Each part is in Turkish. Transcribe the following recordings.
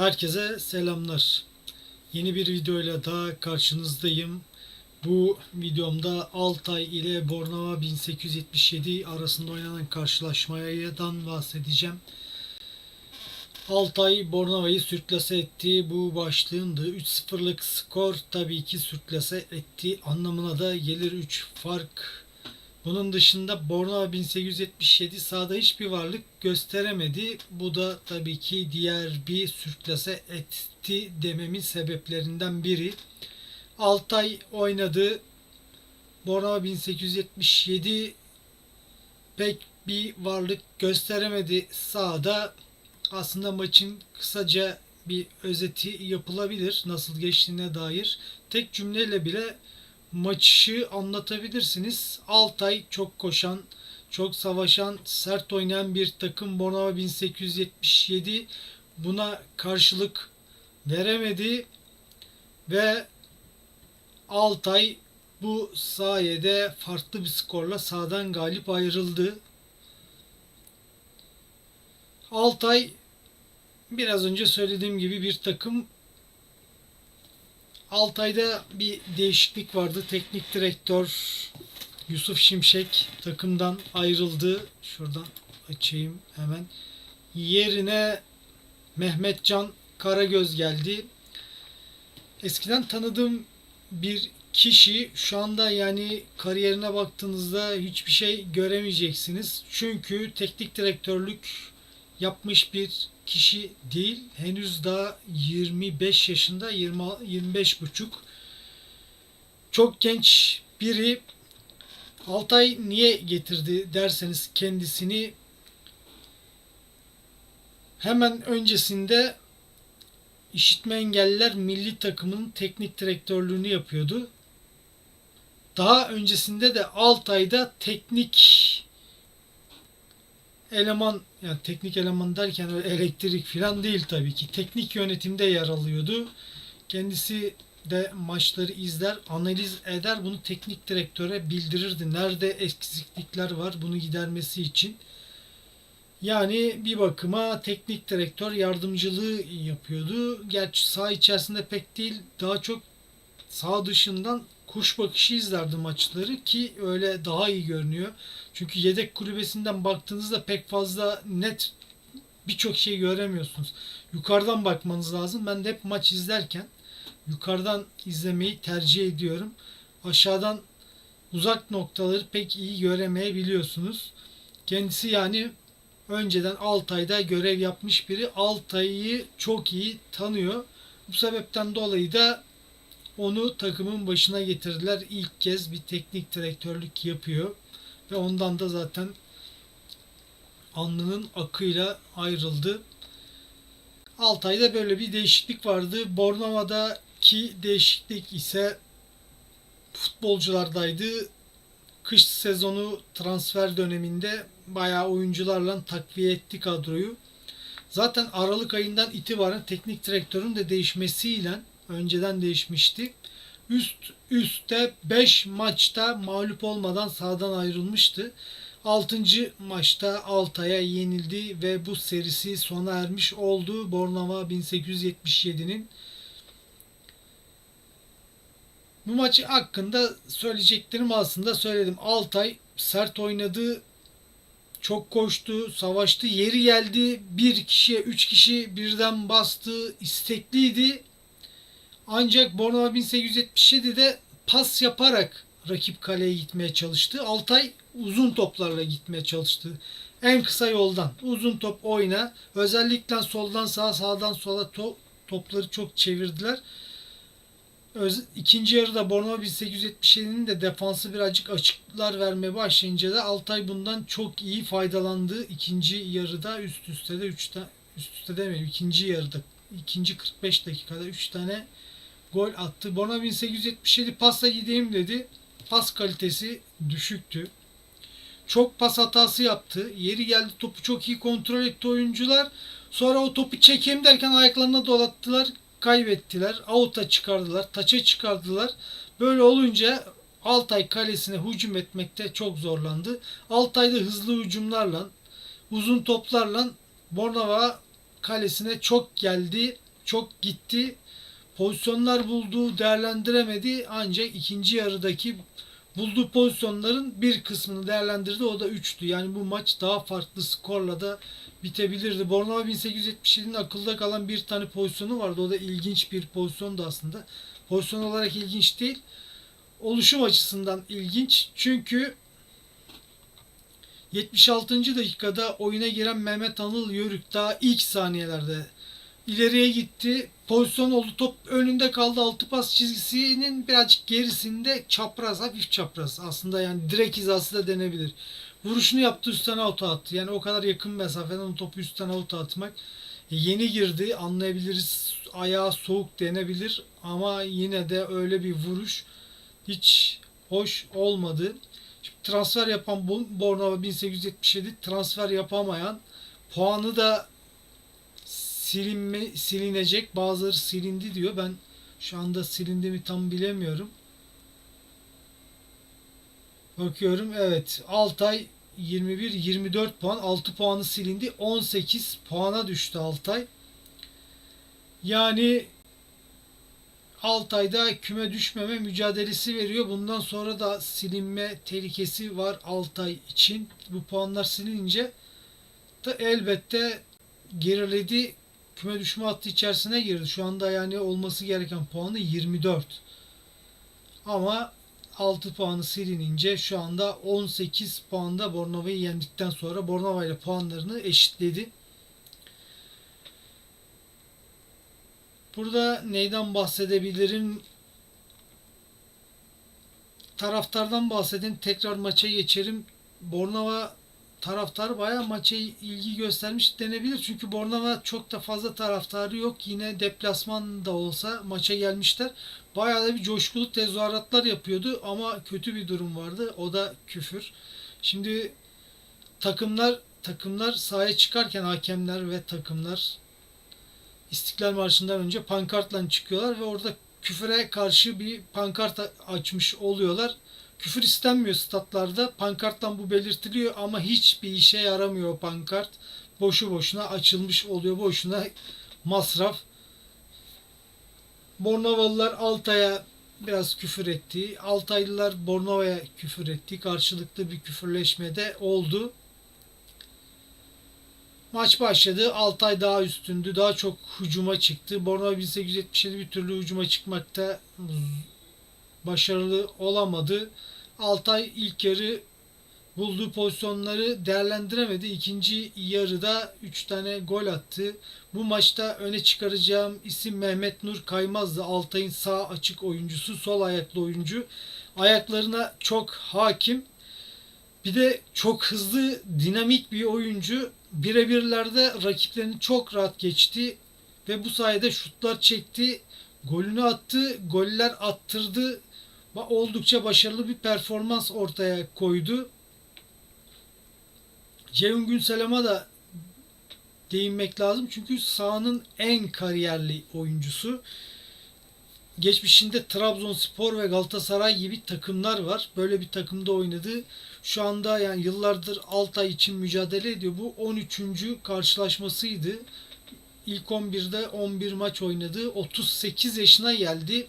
Herkese selamlar. Yeni bir videoyla daha karşınızdayım. Bu videomda Altay ile Bornova 1877 arasında oynanan karşılaşmadan bahsedeceğim. Altay Bornova'yı sürklase etti. Bu başlığındı. 3-0'lık skor tabii ki sürklase etti. Anlamına da gelir 3 fark. Bunun dışında Bornova 1877 sahada hiçbir varlık gösteremedi. Bu da tabii ki diğer bir sürklase etti dememin sebeplerinden biri. Altay oynadı. Bornova 1877 pek bir varlık gösteremedi sahada. Aslında maçın kısaca bir özeti yapılabilir nasıl geçtiğine dair. Tek cümleyle bile maçı anlatabilirsiniz. Altay çok koşan, çok savaşan, sert oynayan bir takım Bornova 1877 buna karşılık veremedi ve Altay bu sayede farklı bir skorla sahadan galip ayrıldı. Altay biraz önce söylediğim gibi bir takım Altay'da bir değişiklik vardı. Teknik direktör Yusuf Şimşek takımdan ayrıldı. Şuradan açayım hemen. Yerine Mehmetcan Karagöz geldi. Eskiden tanıdığım bir kişi şu anda yani kariyerine baktığınızda hiçbir şey göremeyeceksiniz. Çünkü teknik direktörlük yapmış bir kişi değil. Henüz daha 25 yaşında, 20 25 buçuk. Çok genç biri. Altay niye getirdi derseniz kendisini hemen öncesinde işitme engelliler milli takımının teknik direktörlüğünü yapıyordu. Daha öncesinde de Altay'da teknik eleman yani teknik eleman derken öyle elektrik falan değil tabii ki. Teknik yönetimde yer alıyordu. Kendisi de maçları izler, analiz eder, bunu teknik direktöre bildirirdi. Nerede eksiklikler var bunu gidermesi için. Yani bir bakıma teknik direktör yardımcılığı yapıyordu. Gerçi saha içerisinde pek değil, daha çok sağ dışından kuş bakışı izlerdi maçları ki öyle daha iyi görünüyor. Çünkü yedek kulübesinden baktığınızda pek fazla net birçok şey göremiyorsunuz. Yukarıdan bakmanız lazım. Ben de hep maç izlerken yukarıdan izlemeyi tercih ediyorum. Aşağıdan uzak noktaları pek iyi göremeyebiliyorsunuz. Kendisi yani önceden Altay'da görev yapmış biri. Altay'ı çok iyi tanıyor. Bu sebepten dolayı da onu takımın başına getirdiler. İlk kez bir teknik direktörlük yapıyor. Ve ondan da zaten alnının akıyla ayrıldı. Altay'da böyle bir değişiklik vardı. Bornova'daki değişiklik ise futbolculardaydı. Kış sezonu transfer döneminde bayağı oyuncularla takviye etti kadroyu. Zaten Aralık ayından itibaren teknik direktörün de değişmesiyle önceden değişmişti. Üst üste 5 maçta mağlup olmadan sahadan ayrılmıştı. 6. maçta Altay'a yenildi ve bu serisi sona ermiş oldu. Bornova 1877'nin bu maçı hakkında söyleyeceklerimi aslında söyledim. Altay sert oynadı, çok koştu, savaştı, yeri geldi. Bir kişiye, üç kişi birden bastı, istekliydi. Ancak Bornova 1877'de pas yaparak rakip kaleye gitmeye çalıştı. Altay uzun toplarla gitmeye çalıştı. En kısa yoldan uzun top oyna. Özellikle soldan sağa sağdan sola to- topları çok çevirdiler. Öz- İkinci yarıda Bornova 1877'nin de defansı birazcık açıklar vermeye başlayınca da Altay bundan çok iyi faydalandı. İkinci yarıda üst üste de 3 tane üst üste demeyeyim ikinci yarıda ikinci 45 dakikada 3 tane gol attı. Bornova 1877 pasla gideyim dedi. Pas kalitesi düşüktü. Çok pas hatası yaptı. Yeri geldi topu çok iyi kontrol etti oyuncular. Sonra o topu çekeyim derken ayaklarına dolattılar. Kaybettiler. Out'a çıkardılar. Taça çıkardılar. Böyle olunca Altay kalesine hücum etmekte çok zorlandı. Altay'da hızlı hücumlarla, uzun toplarla Bornova kalesine çok geldi çok gitti. Pozisyonlar buldu, değerlendiremedi. Ancak ikinci yarıdaki bulduğu pozisyonların bir kısmını değerlendirdi. O da 3'tü. Yani bu maç daha farklı skorla da bitebilirdi. Bornova 1877'nin akılda kalan bir tane pozisyonu vardı. O da ilginç bir pozisyondu aslında. Pozisyon olarak ilginç değil. Oluşum açısından ilginç. Çünkü 76. dakikada oyuna giren Mehmet Anıl Yörük daha ilk saniyelerde ileriye gitti. Pozisyon oldu. Top önünde kaldı. Altı pas çizgisinin birazcık gerisinde çapraz, hafif çapraz. Aslında yani direkt hizası da denebilir. Vuruşunu yaptı üstten out attı. Yani o kadar yakın mesafeden o topu üstten out atmak. E, Yeni girdi anlayabiliriz. Ayağı soğuk denebilir ama yine de öyle bir vuruş hiç hoş olmadı. Şimdi transfer yapan Bornova 1877 transfer yapamayan puanı da silinme, silinecek. Bazıları silindi diyor. Ben şu anda silindi mi tam bilemiyorum. Bakıyorum. Evet. Altay 21 24 puan. 6 puanı silindi. 18 puana düştü Altay. Yani Altay'da küme düşmeme mücadelesi veriyor. Bundan sonra da silinme tehlikesi var Altay için. Bu puanlar silinince da elbette geriledi. Küme düşme hattı içerisine girdi. Şu anda yani olması gereken puanı 24. Ama 6 puanı silinince şu anda 18 puanda Bornova'yı yendikten sonra Bornova ile puanlarını eşitledi. Burada neyden bahsedebilirim? Taraftardan bahsedeyim. Tekrar maça geçerim. Bornova taraftar bayağı maça ilgi göstermiş denebilir. Çünkü Bornova çok da fazla taraftarı yok. Yine deplasman da olsa maça gelmişler. Bayağı da bir coşkulu tezahüratlar yapıyordu ama kötü bir durum vardı. O da küfür. Şimdi takımlar takımlar sahaya çıkarken hakemler ve takımlar İstiklal Marşı'ndan önce pankartla çıkıyorlar ve orada küfüre karşı bir pankart açmış oluyorlar. Küfür istenmiyor statlarda. Pankarttan bu belirtiliyor ama hiçbir işe yaramıyor pankart. Boşu boşuna açılmış oluyor. Boşuna masraf. Bornovalılar Altay'a biraz küfür etti. Altaylılar Bornova'ya küfür etti. Karşılıklı bir küfürleşme de oldu. Maç başladı. Altay daha üstündü. Daha çok hücuma çıktı. Bornova 1877 bir türlü hücuma çıkmakta başarılı olamadı. Altay ilk yarı bulduğu pozisyonları değerlendiremedi. İkinci yarıda 3 tane gol attı. Bu maçta öne çıkaracağım isim Mehmet Nur Kaymaz'dı. Altay'ın sağ açık oyuncusu, sol ayaklı oyuncu. Ayaklarına çok hakim. Bir de çok hızlı, dinamik bir oyuncu. Birebirlerde rakiplerini çok rahat geçti ve bu sayede şutlar çekti. Golünü attı, goller attırdı. Oldukça başarılı bir performans ortaya koydu. Ceyhun Günselam'a da değinmek lazım. Çünkü sahanın en kariyerli oyuncusu. Geçmişinde Trabzonspor ve Galatasaray gibi takımlar var. Böyle bir takımda oynadı. Şu anda yani yıllardır Altay için mücadele ediyor. Bu 13. karşılaşmasıydı. İlk 11'de 11 maç oynadı. 38 yaşına geldi.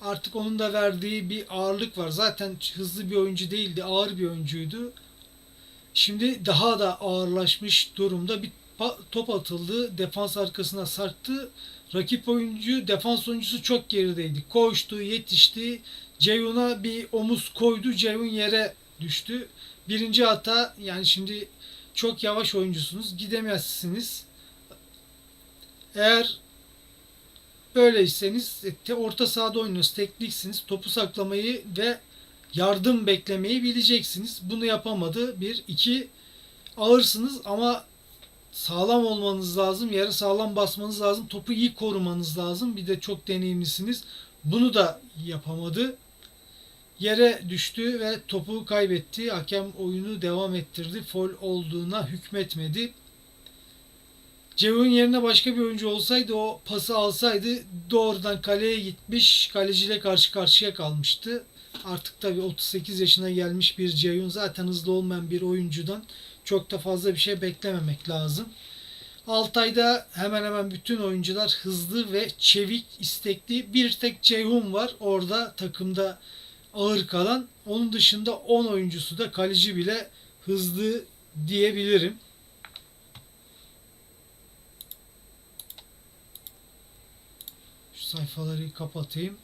Artık onun da verdiği bir ağırlık var. Zaten hızlı bir oyuncu değildi. Ağır bir oyuncuydu. Şimdi daha da ağırlaşmış durumda. Bir top atıldı. Defans arkasına sarktı. Rakip oyuncu, defans oyuncusu çok gerideydi. Koştu, yetişti. Ceyhun'a bir omuz koydu. Ceyhun yere düştü. Birinci hata yani şimdi çok yavaş oyuncusunuz. Gidemezsiniz. Eğer böyleyseniz e, orta sahada oynuyorsunuz. Tekniksiniz. Topu saklamayı ve yardım beklemeyi bileceksiniz. Bunu yapamadı. Bir. iki ağırsınız ama sağlam olmanız lazım. Yere sağlam basmanız lazım. Topu iyi korumanız lazım. Bir de çok deneyimlisiniz. Bunu da yapamadı. Yere düştü ve topu kaybetti. Hakem oyunu devam ettirdi. Fol olduğuna hükmetmedi. Ceyhun yerine başka bir oyuncu olsaydı o pası alsaydı doğrudan kaleye gitmiş kaleciyle karşı karşıya kalmıştı. Artık tabii 38 yaşına gelmiş bir Ceyhun zaten hızlı olmayan bir oyuncudan çok da fazla bir şey beklememek lazım. Altay'da hemen hemen bütün oyuncular hızlı ve çevik, istekli. Bir tek Ceyhun var orada takımda ağır kalan. Onun dışında 10 oyuncusu da kaleci bile hızlı diyebilirim. Sayfaları kapatayım.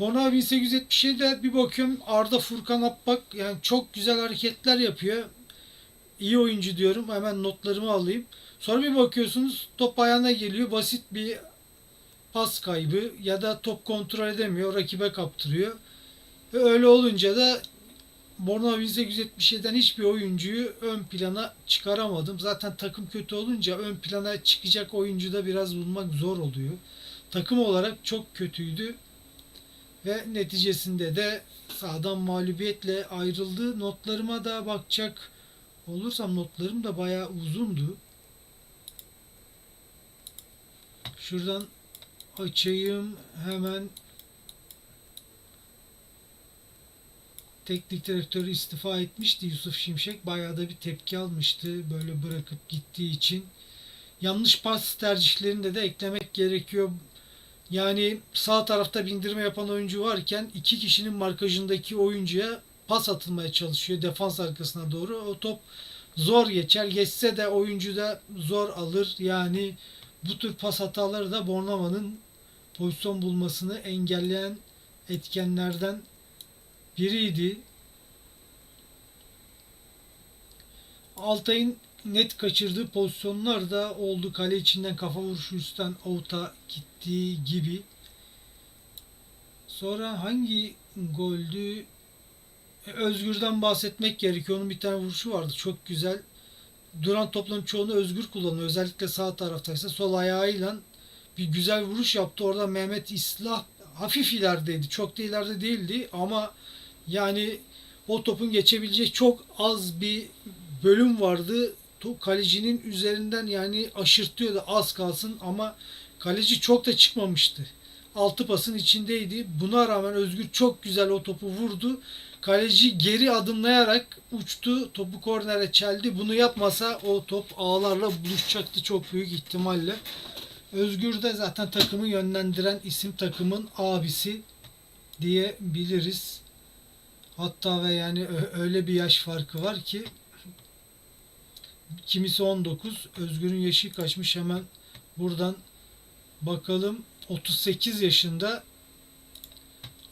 Bona 1877'de bir bakıyorum Arda Furkan Akbak yani çok güzel hareketler yapıyor. İyi oyuncu diyorum. Hemen notlarımı alayım. Sonra bir bakıyorsunuz top ayağına geliyor. Basit bir pas kaybı ya da top kontrol edemiyor. Rakibe kaptırıyor. Ve öyle olunca da Bornova 1877'den hiçbir oyuncuyu ön plana çıkaramadım. Zaten takım kötü olunca ön plana çıkacak oyuncu da biraz bulmak zor oluyor. Takım olarak çok kötüydü. Ve neticesinde de sağdan mağlubiyetle ayrıldı. Notlarıma da bakacak olursam notlarım da bayağı uzundu. Şuradan açayım hemen teknik direktörü istifa etmişti Yusuf Şimşek. Bayağı da bir tepki almıştı böyle bırakıp gittiği için. Yanlış pas tercihlerini de, de eklemek gerekiyor. Yani sağ tarafta bindirme yapan oyuncu varken iki kişinin markajındaki oyuncuya pas atılmaya çalışıyor defans arkasına doğru. O top zor geçer. Geçse de oyuncu da zor alır. Yani bu tür pas hataları da Bornova'nın pozisyon bulmasını engelleyen etkenlerden biriydi. Altay'ın net kaçırdığı pozisyonlar da oldu. Kale içinden kafa vuruşu üstten out'a gittiği gibi. Sonra hangi goldü? E, Özgür'den bahsetmek gerekiyor. Onun bir tane vuruşu vardı. Çok güzel. Duran topların çoğunu Özgür kullanıyor. Özellikle sağ taraftaysa sol ayağıyla bir güzel vuruş yaptı. Orada Mehmet İslah hafif ilerideydi. Çok da ileride değildi ama yani o topun geçebileceği çok az bir bölüm vardı. Kalecinin üzerinden yani aşırtıyordu az kalsın ama kaleci çok da çıkmamıştı. Altı pasın içindeydi. Buna rağmen Özgür çok güzel o topu vurdu. Kaleci geri adımlayarak uçtu. Topu kornere çeldi. Bunu yapmasa o top ağlarla buluşacaktı çok büyük ihtimalle. Özgür de zaten takımı yönlendiren isim takımın abisi diyebiliriz. Hatta ve yani öyle bir yaş farkı var ki kimisi 19. Özgür'ün yaşı kaçmış hemen buradan bakalım 38 yaşında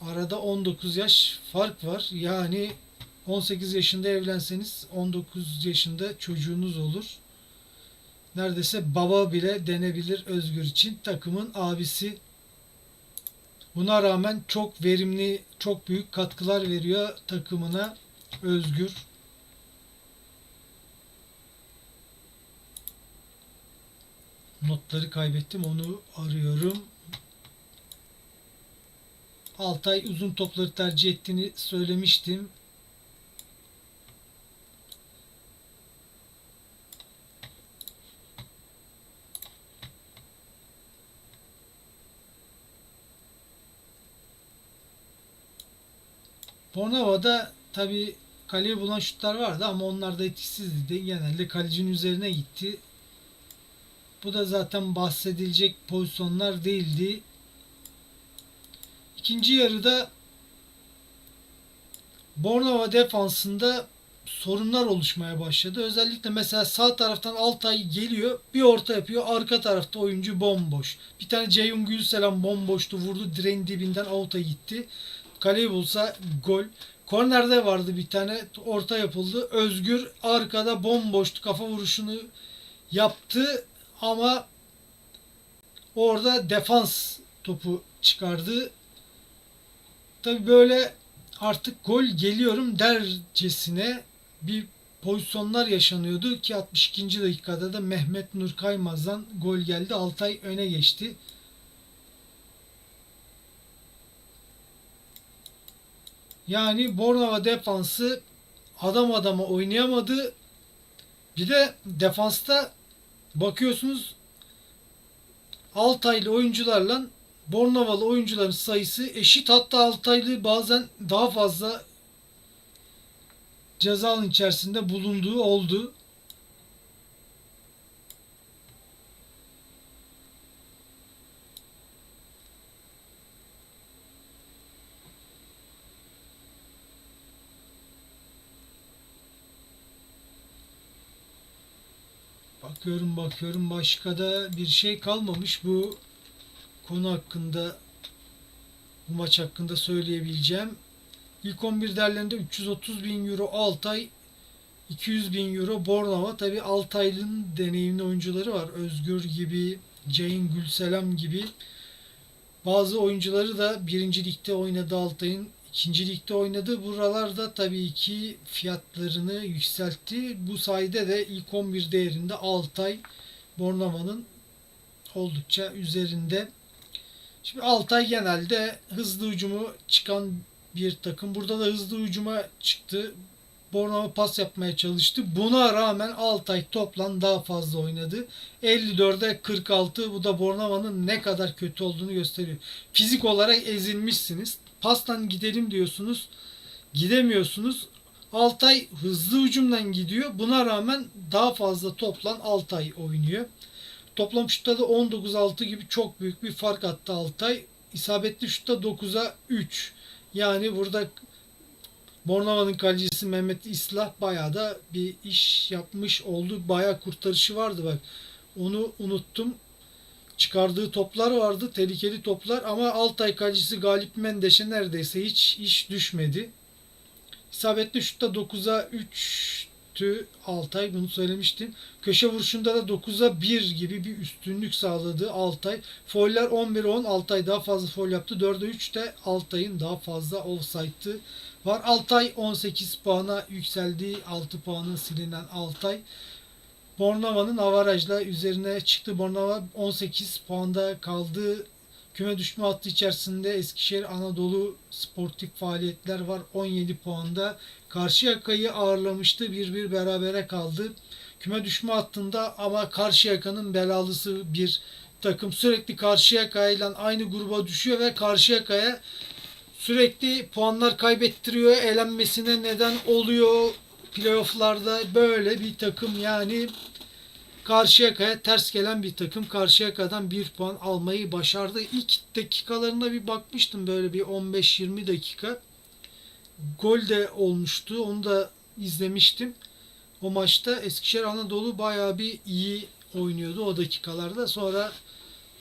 arada 19 yaş fark var. Yani 18 yaşında evlenseniz 19 yaşında çocuğunuz olur. Neredeyse baba bile denebilir Özgür için. Takımın abisi. Buna rağmen çok verimli, çok büyük katkılar veriyor takımına Özgür. Notları kaybettim. Onu arıyorum. Altay uzun topları tercih ettiğini söylemiştim. Bornova'da tabi kaleye bulan şutlar vardı ama onlar da etkisizdi. Genelde kalecinin üzerine gitti. Bu da zaten bahsedilecek pozisyonlar değildi. İkinci yarıda Bornova defansında sorunlar oluşmaya başladı. Özellikle mesela sağ taraftan Altay geliyor, bir orta yapıyor. Arka tarafta oyuncu bomboş. Bir tane Ceyhun Gülselam bomboştu, vurdu direğin dibinden out'a gitti. Kaleyi bulsa gol. Kornerde vardı bir tane orta yapıldı. Özgür arkada bomboştu. Kafa vuruşunu yaptı ama orada defans topu çıkardı. Tabi böyle artık gol geliyorum dercesine bir pozisyonlar yaşanıyordu ki 62. dakikada da Mehmet Nur Kaymaz'dan gol geldi. Altay öne geçti. Yani Bornova defansı adam adama oynayamadı. Bir de defansta bakıyorsunuz Altaylı oyuncularla Bornovalı oyuncuların sayısı eşit. Hatta Altaylı bazen daha fazla ceza alan içerisinde bulunduğu oldu. Bakıyorum bakıyorum başka da bir şey kalmamış bu konu hakkında bu maç hakkında söyleyebileceğim. İlk 11 değerlerinde 330 bin euro Altay 200 bin euro Bornova. Tabi Altaylı'nın deneyimli oyuncuları var. Özgür gibi, Ceyhun Gülselam gibi. Bazı oyuncuları da birinci ligde oynadı Altay'ın. İkinci ligde oynadı. Buralarda tabii ki fiyatlarını yükseltti. Bu sayede de ilk 11 değerinde Altay Bornova'nın oldukça üzerinde. Şimdi Altay genelde hızlı ucumu çıkan bir takım. Burada da hızlı ucuma çıktı. Bornova pas yapmaya çalıştı. Buna rağmen Altay toplam daha fazla oynadı. 54'e 46 bu da Bornova'nın ne kadar kötü olduğunu gösteriyor. Fizik olarak ezilmişsiniz. Pastan gidelim diyorsunuz. Gidemiyorsunuz. Altay hızlı ucumdan gidiyor. Buna rağmen daha fazla toplan Altay oynuyor. Toplam şutta da 19-6 gibi çok büyük bir fark attı Altay. İsabetli şutta 9'a 3. Yani burada Bornova'nın kalecisi Mehmet İslah bayağı da bir iş yapmış oldu. Bayağı kurtarışı vardı bak. Onu unuttum. Çıkardığı toplar vardı. Tehlikeli toplar ama Altay kalecisi Galip Mendeş'e neredeyse hiç iş düşmedi. İsabetli şutta 9'a 3'tü Altay bunu söylemiştim. Köşe vuruşunda da 9'a 1 gibi bir üstünlük sağladı Altay. Foller 11-10 Altay daha fazla foul yaptı. 4'e 3 de Altay'ın daha fazla offside'ı var. Altay 18 puana yükseldi. 6 puanı silinen Altay. Bornova'nın avarajla üzerine çıktı. Bornova 18 puanda kaldı. Küme düşme hattı içerisinde Eskişehir Anadolu sportif faaliyetler var. 17 puanda. Karşıyaka'yı ağırlamıştı. 1-1 berabere kaldı. Küme düşme hattında ama Karşıyaka'nın belalısı bir takım. Sürekli Karşıyaka ile aynı gruba düşüyor ve Karşıyaka'ya sürekli puanlar kaybettiriyor. Elenmesine neden oluyor. Playoff'larda böyle bir takım yani Karşıyaka'ya ters gelen bir takım Karşıyaka'dan bir puan almayı başardı. İlk dakikalarına bir bakmıştım böyle bir 15-20 dakika. Gol de olmuştu. Onu da izlemiştim. O maçta Eskişehir Anadolu bayağı bir iyi oynuyordu o dakikalarda. Sonra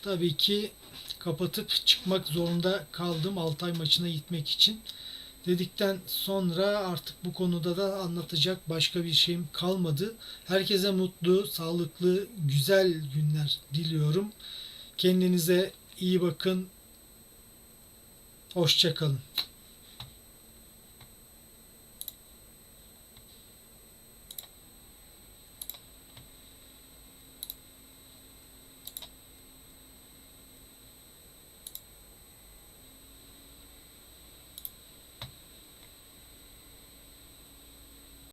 tabii ki kapatıp çıkmak zorunda kaldım Altay maçına gitmek için. Dedikten sonra artık bu konuda da anlatacak başka bir şeyim kalmadı. Herkese mutlu, sağlıklı, güzel günler diliyorum. Kendinize iyi bakın. Hoşçakalın.